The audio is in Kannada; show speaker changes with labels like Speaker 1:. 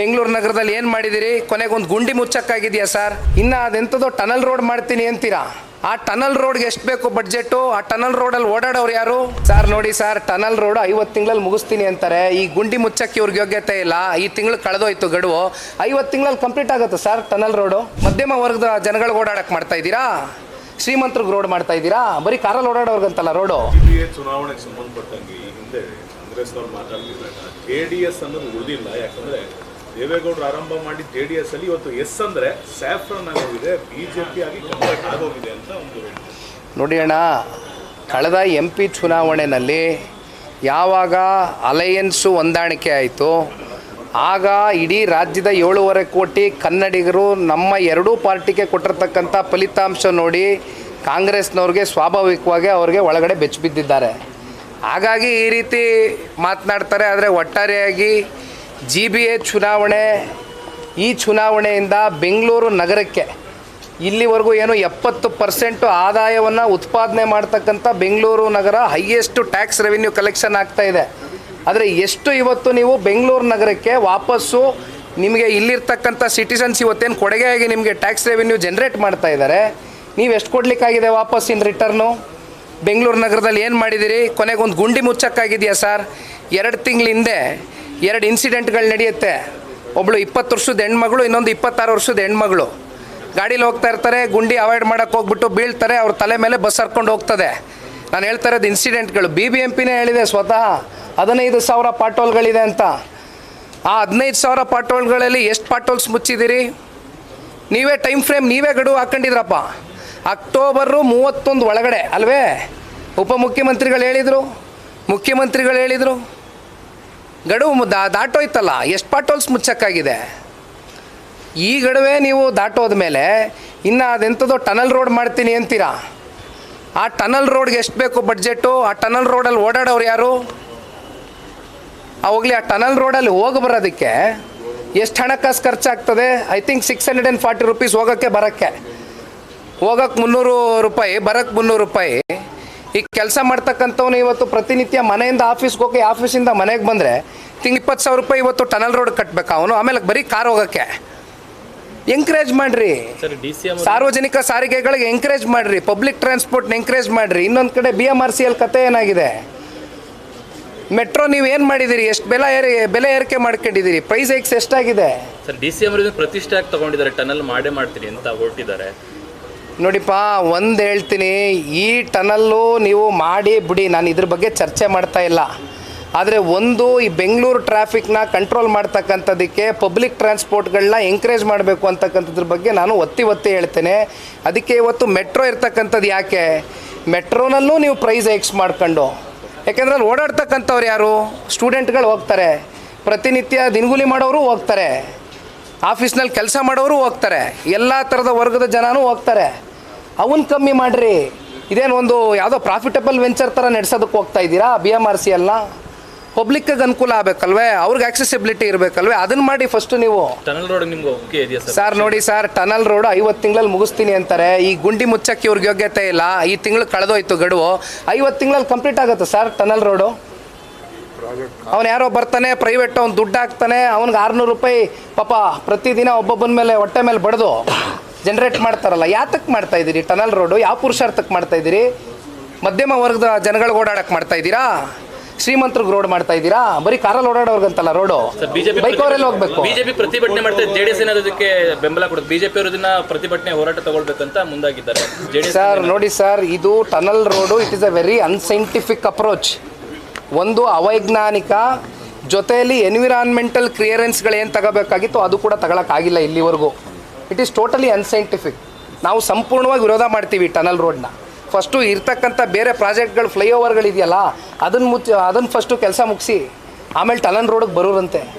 Speaker 1: ಬೆಂಗಳೂರು ನಗರದಲ್ಲಿ ಏನು ಮಾಡಿದಿರಿ? ಕೊನೆಗೆ ಒಂದು ಗುಂಡಿ ಮುಚ್ಚಕ್ಕಾಗಿದೆಯಾ ಸರ್? ಇನ್ನು ಅದೆಂಥದೋ ಟನಲ್ ರೋಡ್ ಮಾಡ್ತೀನಿ ಅಂತೀರಾ? ಆ ಟನಲ್ ರೋಡ್ಗೆ ಎಷ್ಟು ಬೇಕು ಬಡ್ಜೆಟ್ಟು? ಆ ಟನಲ್ ರೋಡಲ್ಲಿ ಓಡಾಡೋರು ಯಾರು? ಸರ್ ನೋಡಿ ಸರ್, ಟನಲ್ ರೋಡ್ ಐವತ್ತು ತಿಂಗಳಲ್ಲಿ ಮುಗಿಸ್ತೀನಿ ಅಂತಾರೆ. ಈ ಗುಂಡಿ ಮುಚ್ಚಕ್ಕೆ ಇವ್ರಿಗೆ ಯೋಗ್ಯತೆ ಇಲ್ಲ. ಈ ತಿಂಗಳು ಕಳೆದೋಯ್ತು ಗಡುವು. ಐವತ್ತು ತಿಂಗಳಲ್ಲಿ ಕಂಪ್ಲೀಟ್ ಆಗುತ್ತೆ ಸರ್ ಟನಲ್ ರೋಡು? ಮಧ್ಯಮ ವರ್ಗದ ಜನಗಳಿಗೆ ಓಡಾಡಕ್ಕೆ ಮಾಡ್ತಾ ಇದ್ದೀರಾ? ಶ್ರೀಮಂತರಿಗೆ ರೋಡ್ ಮಾಡ್ತಾ ಇದ್ದೀರಾ? ಬರೀ ಕಾರಲ್ಲಿ ಓಡಾಡೋರ್ಗಂತಲ್ಲ ರೋಡು?
Speaker 2: ಚುನಾವಣೆಗೆ ಸಂಬಂಧಪಟ್ಟಂಗೆ ಹಿಂದೆ ಕಾಂಗ್ರೆಸ್ನವ್ರು ಮಾತಾಡ್ತಿದ್ದಾರೆ ಜೆ ಡಿ ಅನ್ನೋದು ಉಳಿದಿಲ್ಲ. ಯಾಕಂದ್ರೆ ದೇವೇಗೌಡರು ಆರಂಭ ಮಾಡಿ ಜೆ ಡಿ ಎಸ್ ಅಲ್ಲಿ ಇವತ್ತು ಎಸ್ ಅಂದ್ರೆ ಸ್ಯಾಫ್ರನ್ ಆಗೋಗಿದೆ, ಬಿಜೆಪಿ ಆಗಿ ಕನ್ವರ್ಟ್ ಆಗೋಗಿದೆ ಅಂತ ಒಂದು
Speaker 1: ನೋಡಿ ಅಣ್ಣ, ಕಳೆದ ಎಂ ಪಿ ಚುನಾವಣೆಯಲ್ಲಿ ಯಾವಾಗ ಅಲಯನ್ಸು ಹೊಂದಾಣಿಕೆ ಆಯಿತು, ಆಗ ಇಡೀ ರಾಜ್ಯದ ಏಳೂವರೆ ಕೋಟಿ ಕನ್ನಡಿಗರು ನಮ್ಮ ಎರಡೂ ಪಾರ್ಟಿಗೆ ಕೊಟ್ಟಿರ್ತಕ್ಕಂಥ ಫಲಿತಾಂಶ ನೋಡಿ ಕಾಂಗ್ರೆಸ್ನವ್ರಿಗೆ ಸ್ವಾಭಾವಿಕವಾಗಿ ಅವ್ರಿಗೆ ಒಳಗಡೆ ಬೆಚ್ಚಿಬಿದ್ದಿದ್ದಾರೆ ಹಾಗಾಗಿ ಈ ರೀತಿ ಮಾತನಾಡ್ತಾರೆ, ಆದರೆ ಒಟ್ಟಾರೆಯಾಗಿ ಜಿ ಬಿ ಎ ಚುನಾವಣೆ, ಈ ಚುನಾವಣೆಯಿಂದ ಬೆಂಗಳೂರು ನಗರಕ್ಕೆ ಇಲ್ಲಿವರೆಗೂ ಏನು ಎಪ್ಪತ್ತು ಪರ್ಸೆಂಟು ಆದಾಯವನ್ನು ಉತ್ಪಾದನೆ ಮಾಡ್ತಕ್ಕಂಥ ಬೆಂಗಳೂರು ನಗರ ಹೈಯೆಸ್ಟ್ ಟ್ಯಾಕ್ಸ್ ರೆವಿನ್ಯೂ ಕಲೆಕ್ಷನ್ ಆಗ್ತಾ ಇದೆ. ಆದರೆ ಎಷ್ಟು ಇವತ್ತು ನೀವು ಬೆಂಗಳೂರು ನಗರಕ್ಕೆ ವಾಪಸ್ಸು ನಿಮಗೆ ಇಲ್ಲಿರ್ತಕ್ಕಂಥ ಸಿಟಿಸನ್ಸ್ ಇವತ್ತೇನು ಕೊಡುಗೆಯಾಗಿ ನಿಮಗೆ ಟ್ಯಾಕ್ಸ್ ರೆವಿನ್ಯೂ ಜನ್ರೇಟ್ ಮಾಡ್ತಾ ಇದ್ದಾರೆ, ನೀವು ಎಷ್ಟು ಕೊಡಲಿಕ್ಕಾಗಿದೆ ವಾಪಸ್ ಇನ್ ರಿಟರ್ನು ಬೆಂಗಳೂರು ನಗರದಲ್ಲಿ ಏನು ಮಾಡಿದ್ದೀರಿ ಕೊನೆಗೊಂದು ಗುಂಡಿ ಮುಚ್ಚಕ್ಕಾಗಿದೆಯಾ ಸರ್ ಎರಡು ತಿಂಗಳ ಹಿಂದೆ ಎರಡು ಇನ್ಸಿಡೆಂಟ್ಗಳು ನಡೆಯುತ್ತೆ. ಒಬ್ಬಳು ಇಪ್ಪತ್ತು ವರ್ಷದ ಹೆಣ್ಮಗಳು, ಇನ್ನೊಂದು ಇಪ್ಪತ್ತಾರು ವರ್ಷದ ಹೆಣ್ಮಗಳು. ಗಾಡೀಲಿ ಹೋಗ್ತಾ ಇರ್ತಾರೆ, ಗುಂಡಿ ಅವಾಯ್ಡ್ ಮಾಡೋಕ್ಕೆ ಹೋಗ್ಬಿಟ್ಟು ಬೀಳ್ತಾರೆ, ಅವ್ರ ತಲೆ ಮೇಲೆ ಬಸ್ ಹರ್ಕೊಂಡು ಹೋಗ್ತದೆ. ನಾನು ಹೇಳ್ತಾ ಇರೋದು ಇನ್ಸಿಡೆಂಟ್ಗಳು ಬಿ ಬಿ ಎಂ ಪಿನೇ ಹೇಳಿದೆ ಸ್ವತಃ, ಹದಿನೈದು ಸಾವಿರ ಪಾಟೋಲ್ಗಳಿದೆ ಅಂತ. ಆ ಹದಿನೈದು ಸಾವಿರ ಪಾಟೋಲ್ಗಳಲ್ಲಿ ಎಷ್ಟು ಪಾಟೋಲ್ಸ್ ಮುಚ್ಚಿದ್ದೀರಿ? ನೀವೇ ಟೈಮ್ ಫ್ರೇಮ್ ನೀವೇ ಗಡುವು ಹಾಕೊಂಡಿದ್ರಪ್ಪ. ಅಕ್ಟೋಬರು ಮೂವತ್ತೊಂದು ಒಳಗಡೆ, ಅಲ್ವೇ? ಉಪಮುಖ್ಯಮಂತ್ರಿಗಳು ಹೇಳಿದರು, ಮುಖ್ಯಮಂತ್ರಿಗಳು ಹೇಳಿದರು. ಗಡುವು ಮುದ್ದ ದಾಟೋಯ್ತಲ್ಲ, ಎಷ್ಟು ಪಾಟೋಲ್ಸ್ ಮುಚ್ಚಕ್ಕಾಗಿದೆ? ಈ ಗಡುವೆ ನೀವು ದಾಟೋದ ಮೇಲೆ ಇನ್ನು ಅದೆಂಥದೋ ಟನಲ್ ರೋಡ್ ಮಾಡ್ತೀನಿ ಅಂತೀರಾ? ಆ ಟನಲ್ ರೋಡ್ಗೆ ಎಷ್ಟು ಬೇಕು ಬಡ್ಜೆಟ್ಟು ಆ ಟನಲ್ ರೋಡಲ್ಲಿ ಓಡಾಡೋರು ಯಾರು? ಆ ಹೋಗ್ಲಿ, ಆ ಟನಲ್ ರೋಡಲ್ಲಿ ಹೋಗಿ ಬರೋದಕ್ಕೆ ಎಷ್ಟು ಹಣಕಾಸು ಖರ್ಚಾಗ್ತದೆ? I think six hundred and forty rupees ಹೋಗೋಕ್ಕೆ ಬರೋಕ್ಕೆ. ಹೋಗಕ್ಕೆ ಮುನ್ನೂರು ರೂಪಾಯಿ ಬರೋಕ್ಕೆ ಮುನ್ನೂರು ರೂಪಾಯಿ. ಈಗ ಕೆಲಸ ಮಾಡ್ತಕ್ಕಂಥವ್ನು ಇವತ್ತು ಪ್ರತಿನಿತ್ಯ ಮನೆಯಿಂದ ಆಫೀಸ್ಗೆ ಹೋಗಿ ಆಫೀಸಿಂದ ಮನೆಗೆ ಬಂದರೆ ತಿಂಗ್ ಇಪ್ಪತ್ತು ಸಾವಿರ ರೂಪಾಯಿ ಇವತ್ತು ಟನಲ್ ರೋಡ್ ಕಟ್ಟಬೇಕು ಅವನು ಆಮೇಲೆ ಬರೀ ಕಾರ್ ಹೋಗೋಕ್ಕೆ. ಎಂಕರೇಜ್ ಮಾಡಿರಿ. ಸಾರ್ವಜನಿಕ ಸಾರಿಗೆಗಳಿಗೆ ಎಂಕರೇಜ್ ಮಾಡಿರಿ. ಪಬ್ಲಿಕ್ ಟ್ರಾನ್ಸ್ಪೋರ್ಟ್ನ ಎಂಕರೇಜ್ ಮಾಡಿರಿ. ಇನ್ನೊಂದು ಕಡೆ B M R C L ಕತೆ ಏನಾಗಿದೆ? ಮೆಟ್ರೋ ನೀವು ಏನು ಮಾಡಿದ್ದೀರಿ ಎಷ್ಟು ಬೆಲೆ ಏರಿ ಬೆಲೆ ಏರಿಕೆ ಮಾಡ್ಕೊಂಡಿದ್ದೀರಿ ಪ್ರೈಸ್ ಎಕ್ಸ್ ಎಷ್ಟಾಗಿದೆ?
Speaker 3: ಸರ್ ಡಿ ಸಿ ಎಂ ಪ್ರತಿಷ್ಠೆ ತಗೊಂಡಿದ್ದಾರೆ. ಟನಲ್ ಮಾಡೇ ಮಾಡ್ತೀನಿ ಅಂತ ಹೊರಟಿದ್ದಾರೆ.
Speaker 1: ನೋಡಿಪ್ಪ, ಒಂದು ಹೇಳ್ತೀನಿ, ಈ ಟನಲ್ಲು ನೀವು ಮಾಡಿ ಬಿಡಿ, ನಾನು ಇದ್ರ ಬಗ್ಗೆ ಚರ್ಚೆ ಮಾಡ್ತಾ ಇಲ್ಲ. ಆದರೆ ಒಂದು, ಈ ಬೆಂಗಳೂರು ಟ್ರಾಫಿಕ್ನ ಕಂಟ್ರೋಲ್ ಮಾಡ್ತಕ್ಕಂಥದ್ದಕ್ಕೆ ಪಬ್ಲಿಕ್ ಟ್ರಾನ್ಸ್ಪೋರ್ಟ್ಗಳನ್ನ ಎಂಕರೇಜ್ ಮಾಡಬೇಕು ಅಂತಕ್ಕಂಥದ್ರ ಬಗ್ಗೆ ನಾನು ಒತ್ತಿ ಒತ್ತಿ ಹೇಳ್ತೇನೆ. ಅದಕ್ಕೆ ಇವತ್ತು ಮೆಟ್ರೋ ಇರ್ತಕ್ಕಂಥದ್ದು ಯಾಕೆ? ಮೆಟ್ರೋನಲ್ಲೂ ನೀವು ಪ್ರೈಸ್ ಎಕ್ಸ್ ಮಾಡ್ಕೊಂಡು. ಯಾಕೆಂದ್ರೆ ಅಲ್ಲಿ ಓಡಾಡ್ತಕ್ಕಂಥವ್ರು ಯಾರು? ಸ್ಟೂಡೆಂಟ್ಗಳು ಹೋಗ್ತಾರೆ. ಪ್ರತಿನಿತ್ಯ ದಿನಗೂಲಿ ಮಾಡೋರು ಹೋಗ್ತಾರೆ. ಆಫೀಸ್ನಲ್ಲಿ ಕೆಲಸ ಮಾಡೋರು ಹೋಗ್ತಾರೆ. ಎಲ್ಲ ಥರದ ವರ್ಗದ ಜನನೂ ಹೋಗ್ತಾರೆ. ಅವನ್ನ ಕಮ್ಮಿ ಮಾಡಿರಿ. ಇದೇನು ಒಂದು ಯಾವುದೋ ಪ್ರಾಫಿಟಬಲ್ ವೆಂಚರ್ ಥರ ನಡೆಸೋದಕ್ಕೆ ಹೋಗ್ತಾ ಇದ್ದೀರಾ? ಬಿ ಎಂ ಆರ್ ಸಿ ಎಲ್ಲ ಪಬ್ಲಿಕ್ಕಿಗೆ ಅನುಕೂಲ ಆಗಬೇಕಲ್ವೇ? ಅವ್ರಿಗೆ ಆಕ್ಸೆಸಿಬಿಲಿಟಿ ಇರಬೇಕಲ್ವೇ? ಅದನ್ನು ಮಾಡಿ ಫಸ್ಟು ನೀವು.
Speaker 3: ಟನಲ್ ರೋಡ್ ನಿಮ್ಗೆ ಓಕೆ ಇದೆಯಾ ಸರ್?
Speaker 1: ಸರ್ ನೋಡಿ ಸರ್ ಟನಲ್ ರೋಡ್ ಐವತ್ತು ತಿಂಗಳಲ್ಲಿ ಮುಗಿಸ್ತೀನಿ ಅಂತಾರೆ. ಈ ಗುಂಡಿ ಮುಚ್ಚಕ್ಕೆ ಇವ್ರಿಗೆ ಯೋಗ್ಯತೆ ಇಲ್ಲ. ಈ ತಿಂಗಳು ಕಳೆದೋಯ್ತು ಗಡುವು. ಐವತ್ತು ತಿಂಗಳಲ್ಲಿ ಕಂಪ್ಲೀಟ್ ಆಗುತ್ತೆ ಸರ್ ಟನಲ್ ರೋಡು ಅವನು ಯಾರೋ ಬರ್ತಾನೆ ಪ್ರೈವೇಟ್ ಅವ್ನು ದುಡ್ಡು ಹಾಕ್ತಾನೆ ಅವ್ನಿಗೆ ಆರುನೂರು ರೂಪಾಯಿ ಪಾಪ ಪ್ರತಿದಿನ ಒಬ್ಬೊಬ್ಬನ ಮೇಲೆ ಹೊಟ್ಟೆ ಮೇಲೆ ಬಡ್ದು ಜನ್ರೇಟ್ ಮಾಡ್ತಾರಲ್ಲ ಯಾತಕ್ಕೆ ಮಾಡ್ತಾ ಇದ್ದೀರಿ? ಟನಲ್ ರೋಡು ಯಾವ ಪುರುಷಾರ್ಥಕ್ಕೆ ಮಾಡ್ತಾ ಇದ್ದೀರಿ? ಮಧ್ಯಮ ವರ್ಗದ ಜನಗಳಿಗೆ ಓಡಾಡಕ್ಕೆ ಮಾಡ್ತಾ ಇದ್ದೀರಾ? ಶ್ರೀಮಂತರಿಗೆ ರೋಡ್ ಮಾಡ್ತಾ ಇದ್ದೀರಾ? ಬರೀ ಕಾರಲ್ಲಿ ಓಡಾಡೋರ್ಗಂತಲ್ಲ ರೋಡು ಬೈಕ್ ಅವರೆಲ್ಲ ಹೋಗ್ಬೇಕು.
Speaker 3: ಬಿಜೆಪಿ ಪ್ರತಿಭಟನೆ ಮಾಡ್ತಾರೆ ಜೆಡಿಎಸ್ ಎಸ್ ಇದಕ್ಕೆ ಬೆಂಬಲ ಕೊಡುತ್ತೆ? ಬಿಜೆಪಿ ಅವರು ದಿನ ಪ್ರತಿಭಟನೆ ಹೋರಾಟ ತಗೊಳ್ಬೇಕಂತ ಮುಂದಾಗಿದ್ದಾರೆ.
Speaker 1: ಸರ್ ನೋಡಿ ಸರ್ ಇದು tunnel road it is a very unscientific approach ಒಂದು ಅವೈಜ್ಞಾನಿಕ ಜೊತೆಯಲ್ಲಿ ಎನ್ವಿರಾನ್ಮೆಂಟಲ್ ಕ್ಲಿಯರೆನ್ಸ್ಗಳು ಏನು ತಗೋಬೇಕಾಗಿತ್ತು ಅದು ಕೂಡ ತಗೊಳಕ್ಕಾಗಿಲ್ಲ ಇಲ್ಲಿವರೆಗೂ. ಇಟ್ ಈಸ್ ಟೋಟಲಿ ಅನ್ಸೈಂಟಿಫಿಕ್ ನಾವು ಸಂಪೂರ್ಣವಾಗಿ ವಿರೋಧ ಮಾಡ್ತೀವಿ ಟನಲ್ ರೋಡ್ನ ಫಸ್ಟು ಇರ್ತಕ್ಕಂಥ ಬೇರೆ ಪ್ರಾಜೆಕ್ಟ್ಗಳು ಫ್ಲೈಓವರ್ಗಳಿದೆಯಲ್ಲ ಅದನ್ನು ಮುಚ್ಚ ಅದನ್ನು ಫಸ್ಟು ಕೆಲಸ ಮುಗಿಸಿ, ಆಮೇಲೆ ಟನಲ್ ರೋಡಿಗೆ ಬರೋರಂತೆ.